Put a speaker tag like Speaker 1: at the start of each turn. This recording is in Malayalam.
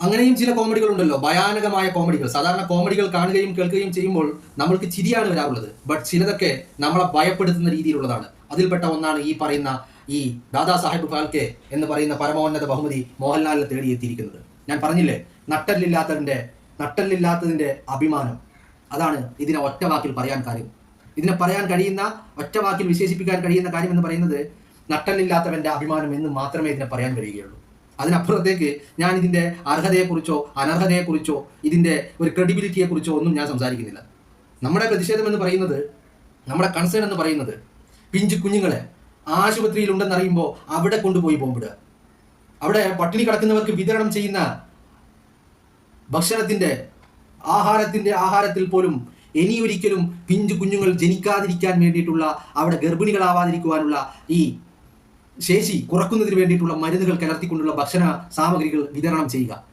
Speaker 1: അങ്ങനെയും ചില കോമഡികൾ ഉണ്ടല്ലോ ഭയാനകമായ കോമഡികൾ സാധാരണ കോമഡികൾ കാണുകയും കേൾക്കുകയും ചെയ്യുമ്പോൾ നമ്മൾക്ക് ചിരിയാണ് വരാറുള്ളത്. ബട്ട് ചിലതൊക്കെ നമ്മളെ ഭയപ്പെടുത്തുന്ന രീതിയിലുള്ളതാണ്. അതിൽപ്പെട്ട ഒന്നാണ് ഈ പറയുന്ന ഈ ദാദാ സാഹിബ് ഫാൽക്കെ എന്ന് പറയുന്ന പരമോന്നത ബഹുമതി മോഹൻലാലിനെ തേടിയെത്തിയിരിക്കുന്നത്. ഞാൻ പറഞ്ഞില്ലേ? നട്ടല്ലില്ലാത്തതിന്റെ നട്ടല്ലില്ലാത്തതിന്റെ അഭിമാനം. അതാണ് ഇതിനെ ഒറ്റ വാക്കിൽ പറയാൻ കാര്യം. ഇതിനെ പറയാൻ കഴിയുന്ന ഒറ്റ വാക്കിൽ വിശേഷിപ്പിക്കാൻ കഴിയുന്ന കാര്യം എന്ന് പറയുന്നത് നട്ടല്ലില്ലാത്തവന്റെ അഭിമാനം എന്ന് മാത്രമേ ഇതിനെ പറയാൻ കഴിയുകയുള്ളൂ. അതിനപ്പുറത്തേക്ക് ഞാൻ ഇതിന്റെ അർഹതയെക്കുറിച്ചോ അനർഹതയെക്കുറിച്ചോ ഇതിന്റെ ഒരു ക്രെഡിബിലിറ്റിയെക്കുറിച്ചോ ഒന്നും ഞാൻ സംസാരിക്കുന്നില്ല. നമ്മുടെ പ്രതിഷേധം എന്ന് പറയുന്നത് നമ്മുടെ കൺസേൺ എന്ന് പറയുന്നത് പിഞ്ചു കുഞ്ഞുങ്ങളെ ആശുപത്രിയിലുണ്ടെന്നറിയുമ്പോൾ അവിടെ കൊണ്ടുപോയി ബോംബിടുക. അവിടെ പട്ടിണി കിടക്കുന്നവർക്ക് വിതരണം ചെയ്യുന്ന ഭക്ഷണത്തിന്റെ ആഹാരത്തിന്റെ ആഹാരത്തിൽ പോലും ഇനിയൊരിക്കലും പിഞ്ചു കുഞ്ഞുങ്ങൾ ജനിക്കാതിരിക്കാൻ വേണ്ടിയിട്ടുള്ള അവിടെ ഗർഭിണികളാവാതിരിക്കുവാനുള്ള ഈ ശേഷി കുറക്കുന്നതിന് വേണ്ടിയിട്ടുള്ള മരുന്നുകൾ കലർത്തിക്കൊണ്ടുള്ള ഭക്ഷണ സാമഗ്രികൾ വിതരണം ചെയ്യുക.